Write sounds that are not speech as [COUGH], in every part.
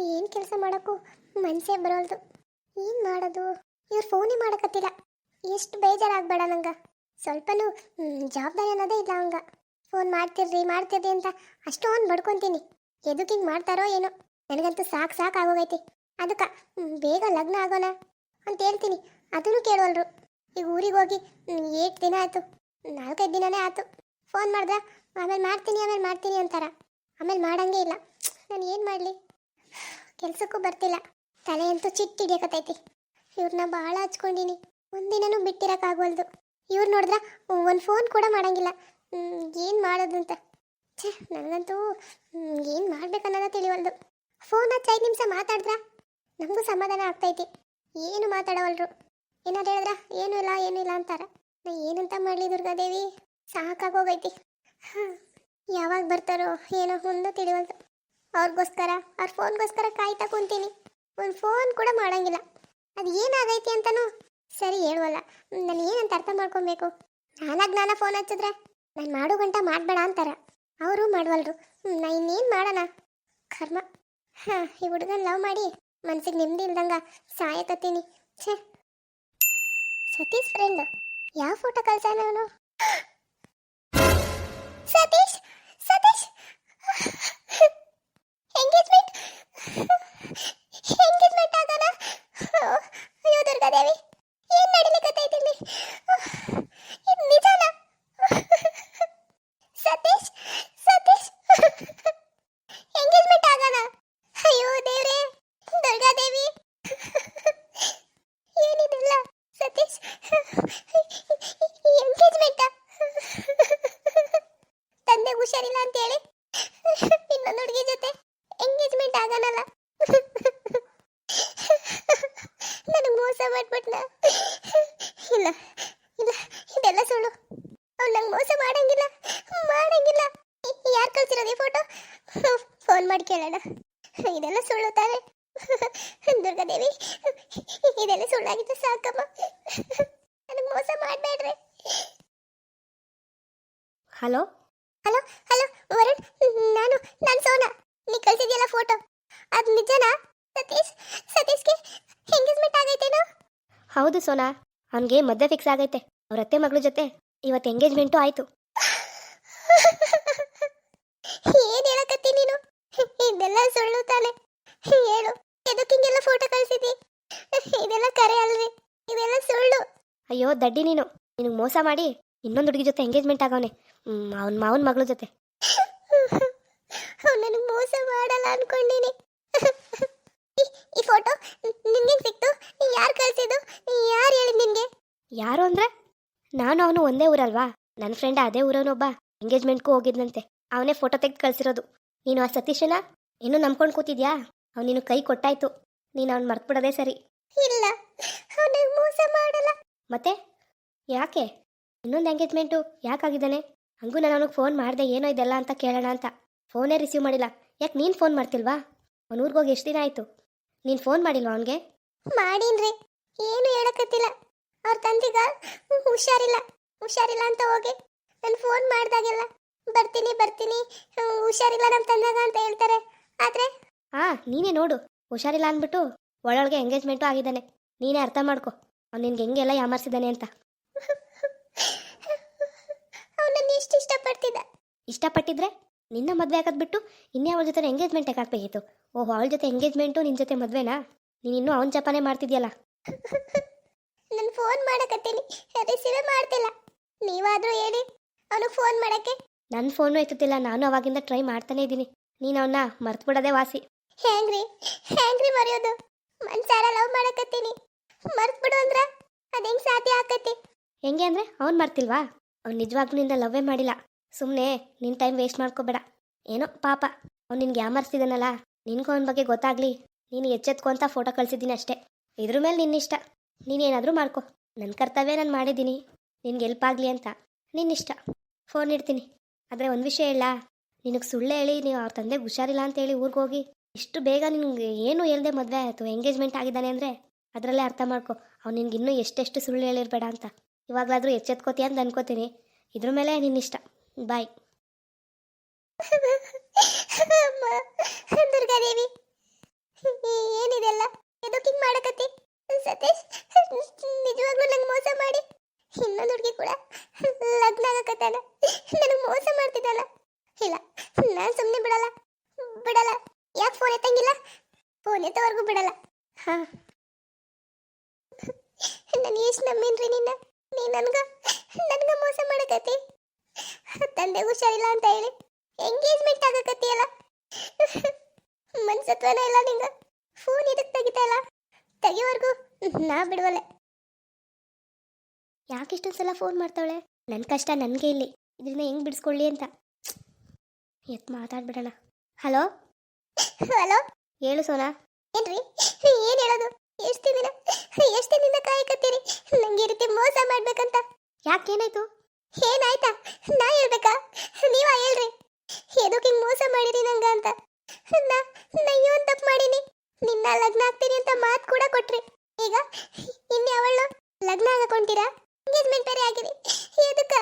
ಏನು ಕೆಲಸ ಮಾಡೋಕ್ಕೂ ಮನಸ್ಸೇ ಬರೋಲ್ದು. ಏನು ಮಾಡೋದು? ಇವ್ರು ಫೋನೇ ಮಾಡಕತ್ತಿಲ್ಲ. ಎಷ್ಟು ಬೇಜಾರಾಗಬೇಡ ನಂಗೆ. ಸ್ವಲ್ಪನೂ ಜವಾಬ್ದಾರಿ ಅನ್ನೋದೇ ಇಲ್ಲ ಅವಂಗ ಫೋನ್ ಮಾಡ್ತಿರ್ರಿ ಮಾಡ್ತಿರ್ರಿ ಅಂತ ಅಷ್ಟೊಂದು ಬಡ್ಕೊಂತೀನಿ. ಎದಕ್ಕೆ ಹಿಂಗೆ ಮಾಡ್ತಾರೋ ಏನೋ. ನನಗಂತೂ ಸಾಕು ಸಾಕು ಆಗೋಗೈತಿ. ಅದಕ್ಕೆ ಬೇಗ ಲಗ್ನ ಆಗೋಣ ಅಂತ ಹೇಳ್ತೀನಿ. ಅದನ್ನು ಕೇಳೋಲ್ರು. ಈಗ ಊರಿಗೆ ಹೋಗಿ ಏಟ್ ದಿನ ಆಯಿತು. ನಾಲ್ಕೈದು ದಿನನೇ ಆಯ್ತು. ಫೋನ್ ಮಾಡ್ದೆ ಆಮೇಲೆ ಮಾಡ್ತೀನಿ ಆಮೇಲೆ ಮಾಡ್ತೀನಿ ಅಂತಾರ. ಆಮೇಲೆ ಮಾಡೋಂಗೇ ಇಲ್ಲ. ನಾನು ಏನು ಮಾಡಲಿ? ಕೆಲ್ಸಕ್ಕೂ ಬರ್ತಿಲ್ಲ. ತಲೆ ಅಂತೂ ಚಿಟ್ಟು ಹಿಡಿಯಕತ್ತೈತಿ ಇವ್ರನ್ನ ಭಾಳ ಹಚ್ಕೊಂಡಿನಿ. ಒಂದಿನನೂ ಬಿಟ್ಟಿರೋಕ್ಕಾಗವಲ್ದು ಇವ್ರು ನೋಡಿದ್ರೆ ಒಂದು ಫೋನ್ ಕೂಡ ಮಾಡಂಗಿಲ್ಲ. ಏನು ಮಾಡೋದು ಅಂತ ಛೇ, ನನಗಂತೂ ಏನು ಮಾಡ್ಬೇಕನ್ನೋದ ತಿಳಿವಲ್ದು. ಫೋನ್ ಹಚ್ಚಿ ಐದು ನಿಮಿಷ ಮಾತಾಡಿದ್ರ ನಮಗೂ ಸಮಾಧಾನ ಆಗ್ತೈತಿ. ಏನು ಮಾತಾಡವಲ್ರು? ಏನಾದ್ರು ಹೇಳಿದ್ರ, ಏನೂ ಇಲ್ಲ ಏನೂ ಇಲ್ಲ ಅಂತಾರ. ನಾ ಏನಂತ ಮಾಡಲಿ ದುರ್ಗಾದೇವಿ ಸಾಕಾಗೋಗೈತಿ. ಹಾಂ, ಯಾವಾಗ ಬರ್ತಾರೋ ಏನೋ ಒಂದು ತಿಳಿವಲ್ದು. ಅವ್ರಿಗೋಸ್ಕರ, ಅವ್ರ ಫೋನ್ಗೋಸ್ಕರ ಕಾಯ್ತಾ ಕುಂತೀನಿ. ಒಂದು ಫೋನ್ ಕೂಡ ಮಾಡೋಂಗಿಲ್ಲ. ಅದು ಏನಾಗೈತಿ ಅಂತನೂ ಸರಿ ಹೇಳುವಲ್ಲ. ನಾನು ಏನಂತ ಅರ್ಥ ಮಾಡ್ಕೊಬೇಕು? ನಾನಾಗ ನಾನ ಫೋನ್ ಹಚ್ಚಿದ್ರೆ ನಾನು ಮಾಡು ಗಂಟ ಮಾಡಬೇಡ ಅಂತಾರ. ಅವರು ಮಾಡವಲ್ರು. ನಾ ಇನ್ನೇನು ಮಾಡೋಣ? ಕರ್ಮ. ಹಾಂ, ಈ ಹುಡುಗನ ಲವ್ ಮಾಡಿ ಮನ್ಸಿಗೆ ನೆಮ್ಮದಿ ಇಲ್ದಂಗ ಸಾಯಕತ್ತೀನಿ. ಛೇ. ಸತೀಶ್ ಫ್ರೆಂಡ್ ಯಾವ ಫೋಟೋ ಕಳ್ಸಾನ ಅವನು? ಸತೀಶ್ ಎಂಗೇಜ್ಮೆಂಟ್ ಎಂಗೇಜ್ಮೆಂಟ್ ಆಗೋಣ ಅಯ್ಯೋ ದುರ್ಗಾದೇವಿ ಏನ್ ನಡಿಲಿಕತ್ತೈತಿ ಇಲ್ಲಿ ಇದು ನಿಜಾನ ಸತೀಶ್ ಸತೀಶ್ ಎಂಗೇಜ್ಮೆಂಟ್ ಆಗೋಣ ಅಯ್ಯೋ ದೇವ್ರೇ ದುರ್ಗಾದೇವಿ ಏನಿದಿಲ್ಲ ಸತೀಶ್ ಎಂಗೇಜ್ಮೆಂಟ್ ತಂದೆ ಹುಷಾರಿಲ್ಲ ಅಂತೇಳಿ ಇನ್ನೊಂದು ಹುಡುಗಿ ಜೊತೆ ಎಂಗೇಜ್ಮೆಂಟ್ ಆಗೋಣಲ್ಲ ನನಗೆ ಮೋಸ ಮಾಡ್ಬಿಟ್ನ ಇಲ್ಲ ಇಲ್ಲ ಇದೆಲ್ಲ ಸುಳ್ಳು ಅವ್ನು ನಂಗೆ ಮೋಸ ಮಾಡಂಗಿಲ್ಲ ಮಾಡಂಗಿಲ್ಲ ಈ ಫೋಟೋ ಫೋನ್ ಮಾಡಿ ಕೇಳೋಣ. ಇದೆಲ್ಲ ಸುಳ್ಳು ತಾನೆ ದುರ್ಗಾದೇವಿ ಇದೆಲ್ಲ ಸುಳ್ಳಾಗಿದ್ದು ಸಾಕಮ್ಮ. ನನಗೆ ಮೋಸ ಮಾಡಬೇಡ್ರಿ. ಹಲೋ? ಹಲೋ ಹಲೋ ವರುಣ್ ನಾನು ನಾನು ಸೋನಾ. ನೀ ಕಳ್ಸಿದ್ಯಲ್ಲ ಫೋಟೋ ಅದು ನಿಜನಾ? ಸತೀಶ್ ಸತೀಶ್ಗೆ ಎಂಗೇಜ್ಮೆಂಟ್ ಆಗೈತೇನೋ? ಹೌದು ಸೋನಾ ಅವನಿಗೆ ಮದುವೆ ಫಿಕ್ಸ್ ಆಗೈತೆ. ಅವ್ರ ಅತ್ತೆ ಮಗಳ ಜೊತೆ ಇವತ್ತು ಎಂಗೇಜ್ಮೆಂಟು ಆಯಿತು. [LAUGHS] ಏನ್ ಹೇಳಕತ್ತಿ ನೀನು? ಇದೆಲ್ಲ ಸುಳ್ಳು ತಾನೆ. ಹೇಳು ಎದಕ್ಕೆ ಹಿಂಗೆಲ್ಲ ಫೋಟೋ ಕಳ್ಸಿದಿ ಇದೆಲ್ಲ ಕರೆ ಅಲ್ರಿ ಇದೆಲ್ಲ ಸುಳ್ಳು. ಅಯ್ಯೋ ದಡ್ಡಿ ನೀನು ನಿನಗೆ ಮೋಸ ಮಾಡಿ ಇನ್ನೊಂದು ಹುಡುಗಿ ಜೊತೆ ಎಂಗೇಜ್ಮೆಂಟ್ ಆಗವನೆ. ಅವನ ಮಾವನ ಮಗಳ ಜೊತೆ. ಅವ್ನು ನನಗೆ ಮೋಸ ಮಾಡಲ್ಲ ಅನ್ಕೊಂಡಿನಿ. ಈ- ಈ ಫೋಟೋ ನಿನ್ಗೆ ಸಿಕ್ತು? ಯಾರು ಕಳ್ಸಿದ್ದು? ಯಾರು ಹೇಳಿದ್ ನಿನ್ಗೆ? ಯಾರು ಅಂದ್ರೆ? ನಾನು ಅವನು ಒಂದೇ ಊರಲ್ವಾ? ನನ್ನ ಫ್ರೆಂಡ್ ಅದೇ ಊರವನೊಬ್ಬ ಎಂಗೇಜ್ಮೆಂಟ್ಗೂ ಹೋಗಿದ್ನಂತೆ. ಅವನೇ ಫೋಟೋ ತೆಗೆದು ಕಳ್ಸಿರೋದು. ನೀನು ಆ ಸತೀಶನ ಇನ್ನೂ ನಂಬ್ಕೊಂಡು ಕೂತಿದ್ಯಾ? ಅವ್ನು ನೀನು ಕೈ ಕೊಟ್ಟಾಯ್ತು. ನೀನು ಅವ್ನು ಮರ್ತ್ಬಿಡೋದೇ ಸರಿ. ಇಲ್ಲ. ಅವನಿಗೆ ಮೋಸ ಮಾಡಲ್ಲ. ಮತ್ತೆ? ಯಾಕೆ? ಇನ್ನೊಂದು ಎಂಗೇಜ್ಮೆಂಟು ಯಾಕಾಗಿದ್ದಾನೆ? ಹಂಗೂ ನಾನು ಅವನಿಗೆ ಫೋನ್ ಮಾಡಿದೆ ಏನೋ ಇದೆಲ್ಲ ಅಂತ ಕೇಳೋಣ ಅಂತ. ಫೋನೇ ರಿಸೀವ್ ಮಾಡಿಲ್ಲ. ಯಾಕೆ ನೀನು ಫೋನ್ ಮಾಡ್ತಿಲ್ವಾ? ಅವ್ನ ಊರಿಗೆ ಹೋಗಿ ಎಷ್ಟು ದಿನ ಆಯಿತು? ನೀನು ಫೋನ್ ಮಾಡಿಲ್ವಾ ಅವನಿಗೆ? ಮಾಡೀನ್ರಿ. ಏನು ಹೇಳಕತ್ತಿಲ್ಲ. ಅವ್ರ ತಂದಿಗ ಹುಷಾರಿಲ್ಲ. ಹುಷಾರಿಲ್ಲ ಅಂತ ಹೋಗಿ ನಾನು ಫೋನ್ ಮಾಡ್ದಾಗೆಲ್ಲ. ಬರ್ತೀನಿ ಬರ್ತೀನಿ. ಹುಷಾರಿಲ್ಲ ನಮ್ಮ ತಂದಾಗ ಅಂತ ಹೇಳ್ತಾರೆ. ಆದ್ರೆ? ಹಾಂ ನೀನೇ ನೋಡು. ಹುಷಾರಿಲ್ಲ ಅಂದ್ಬಿಟ್ಟು ಒಳೊಳಗೆ ಎಂಗೇಜ್ಮೆಂಟು ಆಗಿದ್ದಾನೆ. ನೀನೇ ಅರ್ಥ ಮಾಡ್ಕೊ. ಅವ್ನು ನಿನ್ಗೆ ಹೆಂಗೆಲ್ಲ ಯಾಮಾರ್ಸಿದ್ದಾನೆ ಅಂತ. ಅವನನ್ನ ಎಷ್ಟು ಇಷ್ಟಪಡ್ತಿದ್ದ? ಇಷ್ಟಪಟ್ಟಿದ್ರೆ ನಿನ್ನ ಮದುವೆ ಹಾಕೋದ್ಬಿಟ್ಟು ಇನ್ನೇ ಅವಳ ಜೊತೆ ಎಂಗೇಜ್ಮೆಂಟ್ ಹಾಕಬೇಕಿತ್ತು ಓಹೋ ಅವಳ ಜೊತೆ ಎಂಗೇಜ್ಮೆಂಟು ನಿನ್ನ ಜೊತೆ ಮದುವೆನಾ? ನೀನು ಇನ್ನೂ ಅವನ ಜಪಾನೆ ಮಾಡ್ತಿದ್ಯಲ್ಲ. ನಾನು ಫೋನ್ ಮಾಡಕತ್ತೀನಿ. ರಿಸೀವೇ ಮಾಡ್ತಿಲ್ಲ. ನೀವಾದರೂ ಹೇಳಿ. ಅವನಿಗೆ ಫೋನ್ ಮಾಡಕ್ಕೆ. ನನ್ನ ಫೋನು ಎತ್ತುತ್ತಿಲ್ಲ ನಾನು ಅವಾಗಿಂದ ಟ್ರೈ ಮಾಡ್ತಾನೆ ಇದ್ದೀನಿ. ನೀನು ಅವನ್ನ ಮರ್ತ್ಬಿಡೋದೇ ವಾಸಿ. ಹೆಂಗ್ರಿ ಹೆಂಗ್ರಿ ಮರೆಯೋದು? ಮನ್ಸಾರ ಲವ್ ಮಾಡಕತ್ತೀನಿ. ಮರ್ತ್ಬಿಡು ಅಂದ್ರ ಅದು ಹೆಂಗ್ ಸಾಧ್ಯ ಆಕತಿ? ಹೆಂಗೆ ಅಂದ್ರೆ ಅವ್ನು ಮರ್ತಿಲ್ವಾ? ಅವ್ನು ನಿಜವಾಗ್ಲೂ ನಿನ್ನ ಲವ್ವೇ ಮಾಡಿಲ್ಲ. ಸುಮ್ಮನೆ ನಿನ್ನ ಟೈಮ್ ವೇಸ್ಟ್ ಮಾಡ್ಕೋಬೇಡ. ಏನೋ ಪಾಪ ಅವ್ನು ನಿನ್ಗೆ ಯಾಮರ್ಸ್ತಿದ್ದಾನಲ್ಲ ನಿನ್ಗೂ ಅವನ ಬಗ್ಗೆ ಗೊತ್ತಾಗ್ಲಿ. ನೀನು ಎಚ್ಚೆತ್ಕೊ ಅಂತ ಫೋಟೋ ಕಳಿಸಿದ್ದೀನಿ ಅಷ್ಟೇ. ಇದ್ರ ಮೇಲೆ ನಿನ್ನಿಷ್ಟ ನೀನೇನಾದರೂ ಮಾಡ್ಕೊ. ನನ್ನ ಕರ್ತವ್ಯ ನಾನು ಮಾಡಿದ್ದೀನಿ. ನಿನ್ಗೆ ಹೆಲ್ಪ್ ಆಗಲಿ ಅಂತ. ನಿನ್ನಿಷ್ಟ ಫೋನ್ ಇಡ್ತೀನಿ. ಆದರೆ ಒಂದು ವಿಷಯ ಇಲ್ಲ ನಿನಗೆ ಸುಳ್ಳು ಹೇಳಿ, ನೀವು ಅವ್ರ ತಂದೆಗೆ ಹುಷಾರಿಲ್ಲ ಅಂತ ಹೇಳಿ ಊರಿಗೆ ಹೋಗಿ, ಇಷ್ಟು ಬೇಗ ನಿನಗೆ ಏನು ಹೇಳ್ದೆ ಮದುವೆ ಆಯಿತು ಎಂಗೇಜ್ಮೆಂಟ್ ಆಗಿದ್ದಾನೆ ಅಂದರೆ ಅದರಲ್ಲೇ ಅರ್ಥ ಮಾಡ್ಕೊ. ಅವ್ನು ನಿನ್ಗೆ ಇನ್ನೂ ಎಷ್ಟೆಷ್ಟು ಸುಳ್ಳು ಹೇಳಿರಬೇಡ ಅಂತ. ಇವಾಗಲಾದರೂ ಎಚ್ಚೆತ್ಕೋತೀಯ ಅಂತ ಅನ್ಕೋತೀನಿ. ಇದ್ರ ಮೇಲೆ ನಿನ್ನ ಇಷ್ಟ. ಬಾಯ್. ದುರ್ಗಾದೇವಿ ಏನಿದೆಲ್ಲ? ಎದು ಕಿಂಗ್ ಮಾಡಕತ್ತಿ? ಸತೀಶ್, ನಿಜವಾಗ್ಲೂ ನಂಗೆ ಮೋಸ ಮಾಡಿ. ಇನ್ನೊಂದು ಹುಡುಗಿ ಕೂಡ ಲಗ್ನ ಆಗಕತ್ತಾನ ನನಗೆ ಮೋಸ ಮಾಡ್ತಿದ್ದಾನ ಇಲ್ಲ, ನಾನು ಸುಮ್ಮನೆ ಬಿಡಲ್ಲ. ಬಿಡಲ್ಲ. ಯಾಕೆ ಫೋನ್ ಎತ್ತಂಗಿಲ್ಲ? ಫೋನ್ ಎತ್ತವರೆಗೂ ಬಿಡಲ್ಲ. ಹಾಂ. ನಾನು ಎಷ್ಟು ನಂಬಿನ್ರಿ ನಿನ್ನ. ನೀ ನನ್ಗ, ನನಗ ಮೋಸ ಮಾಡಕತ್ತಿ. ತಂದೆ ಹುಷಾರಿಲ್ಲ ಅಂತ ಹೇಳಿ ಎಂಗೇಜ್ಮೆಂಟ್ ಆಗಕತ್ತಿಯಲ್ಲ. ಮನ್ಸತ್ವನ ಇಲ್ಲ ನಿಂಗ. ಫೋನ್ ಇದಕ್ಕೆ ತೆಗಿತಾ ಇಲ್ಲ? ತೆಗಿಯೋವರೆಗೂ ನಾ ಬಿಡವಲ್ಲ ಯಾಕೆ ಇಷ್ಟೊಂದು ಸಲ ಫೋನ್ ಮಾಡ್ತಾವಳೆ? ನನ್ನ ಕಷ್ಟ ನನಗೆ ಇಲ್ಲಿ. ಇದರಿಂದ ಹೆಂಗೆ ಬಿಡಿಸ್ಕೊಳ್ಳಿ ಅಂತ. ಎತ್ ಮಾತಾಡ್ಬಿಡೋಣ. ಹಲೋ? ಹಲೋ? ಹೇಳು ಸೋನಾ. ಏನ್ರಿ? ಏನು ಹೇಳೋದು? ಎಷ್ಟು ದಿನ ಎಷ್ಟು ದಿನ ಕಾಯಕತ್ತೀರಿ ನಂಗೆ ಈ ರೀತಿ ಮೋಸ ಮಾಡ್ಬೇಕಂತ. ಯಾಕೇನಾಯ್ತು ಏನಾಯ್ತಾ? ನಾ ಹೇಳ್ಬೇಕಾ? ನೀವ ಹೇಳ್ರಿ. ಎದಕ್ಕೆ ಹಿಂಗೆ ಮೋಸ ಮಾಡಿರಿ ನಂಗ ಅಂತ. ನಾ ನಾ ಏನ್ ತಪ್ಪು ಮಾಡೀನಿ. ನಿನ್ನ ಲಗ್ನ ಆಗ್ತೀನಿ ಅಂತ ಮಾತು ಕೂಡ ಕೊಟ್ರಿ. ಈಗ ಇನ್ಯಾವಳು ಲಗ್ನ ಆಗಕೊಂತೀರಾ? ಎಂಗೇಜ್ಮೆಂಟ್ ಬೇರೆ ಆಗಿದೆ. ಎದಕ್ಕ?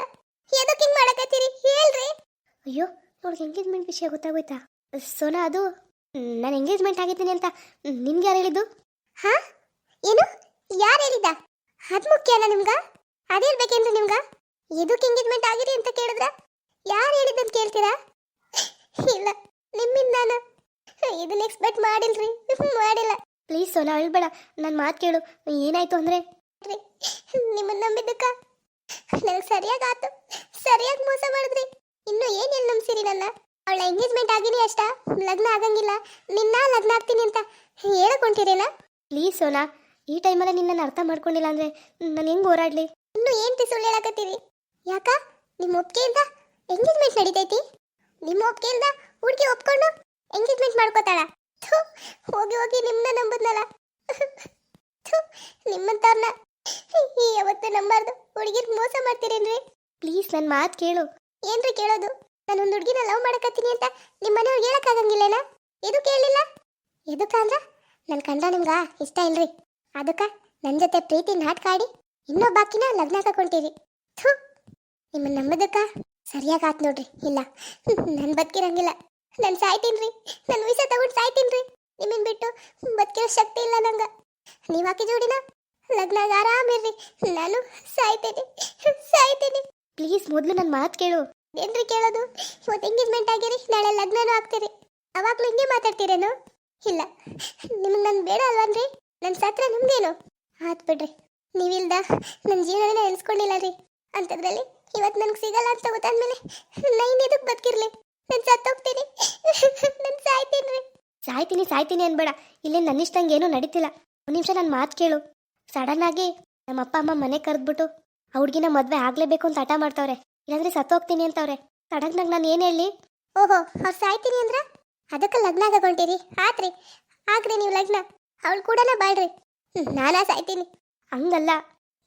ಎದಕ್ಕೆ ಹಿಂಗೆ ಮಾಡಕತ್ತೀರಿ? ಹೇಳ್ರಿ. ಅಯ್ಯೋ ಅವ್ಳಿಗೆ ಎಂಗೇಜ್ಮೆಂಟ್ ವಿಷಯ ಗೊತ್ತಾಗೋಯ್ತಾ? ಸೋನಾ, ಅದು, ನಾನು ಎಂಗೇಜ್ಮೆಂಟ್ ಆಗಿದ್ದೀನಿ ಅಂತ ನಿನ್ಗೆ ಯಾರು ಹೇಳಿದ್ದು? ಹಾ? ಏನು? ಯಾರು ಹೇಳಿದ್ದ? ಅದು ಮುಖ್ಯ ಅಲ್ಲ ನಿಮ್ಗ? ಅದ್ ಹೇಳ್ಬೇಕೇನ್ರಿ ನಿಮ್ಗ? ಎದಕ್ಕೆ ಎಂಗೇಜ್ಮೆಂಟ್ ಆಗಿರಿ ಅಂತ ಕೇಳಿದ್ರ? ಯಾರು ಹೇಳಿದ್ದಂತ ಕೇಳ್ತೀರಾ? ಇಲ್ಲ, ನಿಮ್ಮಿಂದ ನಾನು. ಇದನ್ನ ಎಕ್ಸ್ಪೆಕ್ಟ್ ಮಾಡಿಲ್ರಿ. ಮಾಡಿಲ್ಲ. ಪ್ಲೀಸ್ ಸೋನಾ ಅಳ್ಬೇಡ ನನ್ನ ಮಾತು ಕೇಳು. ಏನಾಯ್ತು ಅಂದ್ರೆ? ನಿಮ್ಮನ್ನ ನಂಬಿದ್ದಕ್ಕ? ನನಗೆ ಸರಿಯಾಗಿ ಆತು. ಸರಿಯಾಗಿ ಮೋಸ ಮಾಡಿದ್ರಿ. ಇನ್ನು ಏನ್ ಹೇಳಿ ನಂಬ್ಸಿರಿ ನನ್ನ? ಅವಳ ಎಂಗೇಜ್ಮೆಂಟ್ ಆಗಿನಿ ಅಷ್ಟ. ಲಗ್ನ ಆಗಂಗಿಲ್ಲ. ನಿನ್ನ ಲಗ್ನ ಆಗ್ತೀನಿ ಅಂತ ಹೇಳಕೊಂತೀರೇನಾ ಪ್ಲೀಸ್ ಸೋನಾ ಈ ಟೈಮಲ್ಲಿ ನಿನ್ನನ್ನು ಅರ್ಥ ಮಾಡ್ಕೊಂಡಿಲ್ಲ ಅಂದ್ರೆ ನಾನು ಹೆಂಗ್ ಹೋರಾಡ್ಲಿ? ಇನ್ನು ಏನ್ ಸುಳ್ಳು ಹೇಳಕತ್ತೀರಿ? ಯಾಕ? ನಿಮ್ಮ ಒಪ್ಕೆಯಿಂದ ಎಂಗೇಜ್ಮೆಂಟ್ ನಡೀತೈತಿ? ನಿಮ್ಮ ಒಪ್ಕೆಯಿಂದ ಹುಡುಗಿ ಒಪ್ಕೊಂಡು ಎಂಗೇಜ್ಮೆಂಟ್ ಮಾಡ್ಕೋತಾಳ? ಹೋಗಿ ಹೋಗಿ ನಿಮ್ಮನ್ನ ನಂಬದ್ನಲ್ಲ. ನಿಮ್ಮಂತವ್ರನ್ನ ಯಾವತ್ತೂ ನಂಬಾರ್ದು. ಹುಡುಗಿರ್ ಮೋಸ ಮಾಡ್ತೀರೇನ್ರಿ? ಪ್ಲೀಸ್ ನನ್ನ ಮಾತು ಕೇಳು. ಏನ್ರಿ ಕೇಳೋದು? ನಾನು ಒಂದು ಹುಡುಗಿನ ಲವ್ ಮಾಡಕತ್ತೀನಿ ಅಂತ ನಿಮ್ಮ ಮನೆಯವ್ರಿಗೆ ಹೇಳಕ್ಕಾಗಂಗಿಲ್ಲನ? ಇದು ಕೇಳಿಲ್ಲ? ಎದಕ್ಕ ಅಂದ್ರ? ನನ್ನ ಕಂಡ ನಿಮ್ಗ ಇಷ್ಟ ಇಲ್ರಿ. ಅದಕ್ಕ ನನ್ನ ಜೊತೆ ಪ್ರೀತಿ ನಾಟಕ ಆಡಿ ಇನ್ನೊಬ್ಬಾಕಿನ ಲಗ್ನ ಹಾಕೊಂಡಿರಿ ಥು ನಿಮ್ಮನ್ನ ನಂಬದಕ್ಕ ಸರಿಯಾಗಿ ಆತ್ ನೋಡ್ರಿ. ಇಲ್ಲ, ನಾನು ಬದುಕಿರಂಗಿಲ್ಲ. ನಾನು ಸಾಯ್ತೀನ್ರಿ. ನನ್ನ ವಿಷ ತಗೊಂಡು ಸಾಯ್ತೀನ್ರಿ. ನಿಮ್ಮನ್ ಬಿಟ್ಟು ಬದುಕಿರೋ ಶಕ್ತಿ ಇಲ್ಲ ನಂಗ. ನೀವು ಹಾಕಿ ಜೋಡಿನ ಲಗ್ನಾಗ ಆರಾಮಿರ್ರಿ ನಾನು ಸಾಯ್ತೇನೆ. ಸಾಯ್ತೇನೆ. ಪ್ಲೀಸ್ ಮೊದಲು ನನ್ನ ಮಾತು ಕೇಳು. ಏನ್ರಿ ಕೇಳೋದು? ಇವತ್ತು ಎಂಗೇಜ್ಮೆಂಟ್ ಆಗಿರಿ ನಾಳೆ ಲಗ್ನನೂ ಆಗ್ತೀರಿ. ಅವಾಗಲೂ ಹಿಂಗೆ ಮಾತಾಡ್ತೀರೇನು? ಇಲ್ಲ. ನಿಮ್ಗೆ ನನ್ ಬೇಡ ಅಲ್ವನ್ರಿ? ನನ್ನ ಸತ್ರ ನಿಮ್ದೇನು? ಆತ್ ಬಿಡ್ರಿ. ನೀವಿಲ್ದ ನನ್ನ ಜೀವನನೇ ಎಲ್ಸ್ಕೊಂಡಿಲ್ಲ ರೀ ಅಂಥದ್ರಲ್ಲಿ ಇವತ್ತು ನನಗೆ ಸಿಗಲ್ಲ ಅಂತ ಗೊತ್ತಾದ್ಮೇಲೆ ನೈನ್ ಎದಕ್ಕೆ ಬದುಕಿರ್ಲಿ? ನಾನು ಸತ್ತೋಗ್ತೀನಿ. ನಾನು ಸಾಯ್ತೀನಿ ರೀ ಸಾಯ್ತೀನಿ ಸಾಯ್ತೀನಿ ಅನ್ಬೇಡ. ಇಲ್ಲೇ ನನ್ನಿಷ್ಟಂಗೆ ಏನೂ ನಡೀತಿಲ್ಲ. ಒಂದು ನಿಮಿಷ ನನ್ನ ಮಾತು ಕೇಳು. ಸಡನ್ ಆಗಿ ನಮ್ಮ ಅಪ್ಪ ಅಮ್ಮ ಮನೆ ಕರೆದ್ಬಿಟ್ಟು, ಆ ಹುಡ್ಗಿನ ಮದುವೆ ಆಗಲೇಬೇಕು ಅಂತ ಹಠ ಮಾಡ್ತಾವ್ರೆ. ಇಲ್ಲಾಂದ್ರೆ ಸತ್ತೋಗ್ತೀನಿ ಅಂತವ್ರೆ. ಸಡನ್ನಾಗಿ ನಾನು ಏನು ಹೇಳಿ? ಓಹೋ, ಅವ್ರು ಸಾಯ್ತೀನಿ ಅಂದ್ರ? ಅದಕ್ಕೆ ಲಗ್ನ ತಗೊಂಡಿರಿ ಆತ್ರಿ. ಆಗ್ರಿ ನೀವು ಲಗ್ನ. ಅವಳು ಕೂಡ ಬಾಳ್ರಿ. ನಾನು ಸಾಯ್ತೀನಿ. ಹಂಗಲ್ಲ.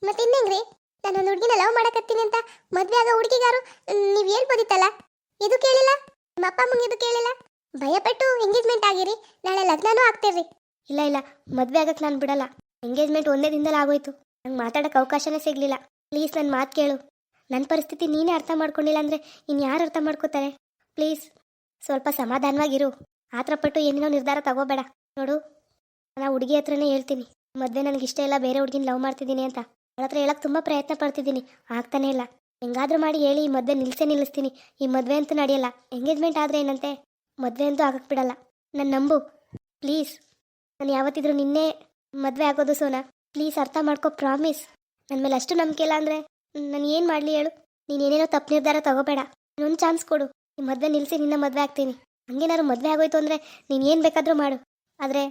ಮತ್ತೆ ನಾನು ಒಂದು ಹುಡುಗಿನ ಲವ್ ಮಾಡಕತ್ತೀನಿ ಅಂತ ಮದ್ವೆ ಆಗೋ ಹುಡುಗಿಗಾರು ನೀವು ಹೇಳ್ಬೋದಿತ್ತಲ್ಲ? ಇದು ಕೇಳಿಲ್ಲ? ನಿಮ್ಮ ಅಪ್ಪ ಅಮ್ಮಂಗೆ ಇದು ಕೇಳಿಲ್ಲ? ಭಯಪಟ್ಟು ಎಂಗೇಜ್ಮೆಂಟ್ ಆಗಿರಿ. ನಾಳೆ ಲಗ್ನನೂ ಆಗ್ತೀರಿ ಇಲ್ಲ ಇಲ್ಲ. ಮದುವೆ ಆಗಕ್ಕೆ ನಾನು ಬಿಡಲ್ಲ. ಎಂಗೇಜ್ಮೆಂಟ್ ಒಂದೇ ದಿನದಲ್ಲಿ ಆಗೋಯ್ತು. ನಂಗೆ ಮಾತಾಡೋಕ್ಕೆ ಅವಕಾಶನೇ ಸಿಗಲಿಲ್ಲ. ಪ್ಲೀಸ್ ನನ್ನ ಮಾತು ಕೇಳು. ನನ್ನ ಪರಿಸ್ಥಿತಿ ನೀನೇ ಅರ್ಥ ಮಾಡ್ಕೊಂಡಿಲ್ಲ ಅಂದರೆ ಇನ್ನು ಯಾರು ಅರ್ಥ ಮಾಡ್ಕೋತಾರೆ? ಪ್ಲೀಸ್ ಸ್ವಲ್ಪ ಸಮಾಧಾನವಾಗಿರು. ಆತ್ರಪಟ್ಟು ಏನೇನೋ ನಿರ್ಧಾರ ತಗೋಬೇಡ. ನೋಡು ನಾನು ಹುಡುಗಿ ಹತ್ರನೇ ಹೇಳ್ತೀನಿ. ಮದುವೆ ನನಗೆ ಇಷ್ಟ ಇಲ್ಲ, ಬೇರೆ ಹುಡುಗಿನ ಲವ್ ಮಾಡ್ತಿದ್ದೀನಿ ಅಂತ. ಅವಳ ಹತ್ರ ಹೇಳಕ್ಕೆ ತುಂಬ ಪ್ರಯತ್ನ ಪಡ್ತಿದ್ದೀನಿ. ಆಗ್ತಾನೇ ಇಲ್ಲ. ಹೆಂಗಾದ್ರೂ ಮಾಡಿ ಹೇಳಿ, ಈ ಮದುವೆ ನಿಲ್ಲಿಸೇ ನಿಲ್ಲಿಸ್ತೀನಿ ಈ ಮದುವೆ ಅಂತೂ ನಡೆಯಲ್ಲ. ಎಂಗೇಜ್ಮೆಂಟ್ ಆದರೆ ಏನಂತೆ? ಮದುವೆ ಅಂತೂ ಆಗಕ್ಕೆ ಬಿಡಲ್ಲ. ನನ್ನ ನಂಬು. ಪ್ಲೀಸ್. ನಾನು ಯಾವತ್ತಿದ್ರೂ ನಿನ್ನೆ ಮದುವೆ ಆಗೋದು ಸೋನಾ. ಪ್ಲೀಸ್ ಅರ್ಥ ಮಾಡ್ಕೋ ಪ್ರಾಮಿಸ್. ನನ್ನ ಮೇಲೆ ಅಷ್ಟು ನಂಬಿಕೆ ಇಲ್ಲ ಅಂದರೆ ನಾನು ಏನು ಮಾಡಲಿ ಹೇಳು? ನೀನು ಏನೇನೋ ತಪ್ಪು ನಿರ್ಧಾರ ತಗೋಬೇಡ. ಒಂದು ಚಾನ್ಸ್ ಕೊಡು. ಈ ಮದುವೆ ನಿಲ್ಲಿಸಿ ನಿನ್ನ ಮದುವೆ ಆಗ್ತೀನಿ. ಹಂಗೇನಾದ್ರು ಮದುವೆ ಆಗೋಯ್ತು ಅಂದರೆ ನೀನು ಏನು ಬೇಕಾದರೂ ಮಾಡು. ಆದರೆ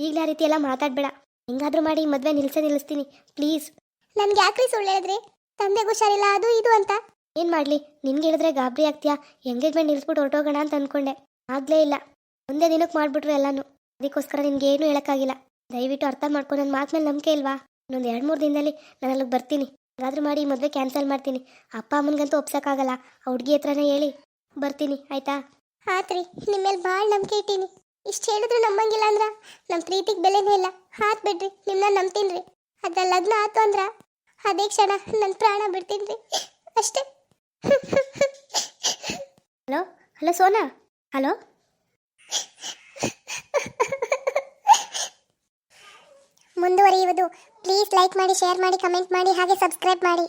ಈಗಲೇ ಆ ರೀತಿ ಎಲ್ಲ ಮಾತಾಡಬೇಡ. ಹೆಂಗಾದ್ರೂ ಮಾಡಿ ಈ ಮದುವೆ ನಿಲ್ಲಿಸೇ ನಿಲ್ಲಿಸ್ತೀನಿ. ಪ್ಲೀಸ್. ನನ್ಗೆ ಯಾಕ್ರಿ ಸುಳ್ಳು ಹೇಳಿದ್ರಿ? ತಂದೆಗೆ ಹುಷಾರಿಲ್ಲ ಅದು ಇದು ಅಂತ. ಏನು ಮಾಡಲಿ? ನಿನ್ಗೆ ಹೇಳಿದ್ರೆ ಗಾಬರಿ ಆಗ್ತೀಯಾ? ಎಂಗೇಜ್ಮೆಂಟ್ ನಿಲ್ಲಿಸ್ಬಿಟ್ಟು ಹೊರಟೋಗೋಣ ಅಂತ ಅಂದ್ಕೊಂಡೆ ಆಗಲೇ ಇಲ್ಲ. ಒಂದೇ ದಿನಕ್ಕೆ ಮಾಡಿಬಿಟ್ರು ಎಲ್ಲನೂ. ಅದಕ್ಕೋಸ್ಕರ ನಿನ್ಗೆ ಏನೂ ಹೇಳೋಕ್ಕಾಗಿಲ್ಲ. ದಯವಿಟ್ಟು ಅರ್ಥ ಮಾಡ್ಕೊಂಡು ನನ್ನ ಮಾತು ಮೇಲೆ ನಂಬಿಕೆ ಇಲ್ವಾ? ಇನ್ನೊಂದು ಎರಡು ಮೂರು ದಿನದಲ್ಲಿ ನಾನು ಅಲ್ಲಿಗೆ ಬರ್ತೀನಿ. ಹಾಗಾದ್ರೂ ಮಾಡಿ ಈ ಮದುವೆ ಕ್ಯಾನ್ಸಲ್ ಮಾಡ್ತೀನಿ. ಅಪ್ಪ ಅಮ್ಮನಿಗಂತೂ ಒಪ್ಸೋಕ್ಕಾಗಲ್ಲ. ಆ ಹುಡುಗಿ ಹತ್ರನೇ ಹೇಳಿ. ಬರ್ತೀನಿ ಆಯ್ತಾ? ಆತ್ರಿ ನಿಮ್ಮ ಮೇಲೆ ಭಾಳ ನಂಬಿಕೆ ಇಟ್ಟೀನಿ. ಇಷ್ಟು ಹೇಳಿದ್ರು ನಂಬಂಗಿಲ್ಲ ಅಂದ್ರ ನಮ್ಮ ಪ್ರೀತಿಗೆ ಬೆಲೆನೇ ಇಲ್ಲ. ಹಾತ್ ಬಿಡ್ರಿ ನಿಮ್ಮನ್ನ ನಂಬ್ತೀನಿ ಅದ್ರ ಲಗ್ನ ಆತು ಅಂದ್ರ ಅದೇ ಕ್ಷಣ ನನ್ನ ಪ್ರಾಣ ಬಿಡ್ತೀನಿ ರೀ ಅಷ್ಟೇ. [LAUGHS] ಹಲೋ? ಹಲೋ ಸೋನಾ? ಹಲೋ? ಮುಂದುವರಿಯುವುದು ಪ್ಲೀಸ್ ಲೈಕ್ ಮಾಡಿ ಶೇರ್ ಮಾಡಿ ಕಮೆಂಟ್ ಮಾಡಿ ಹಾಗೆ ಸಬ್ಸ್ಕ್ರೈಬ್ ಮಾಡಿ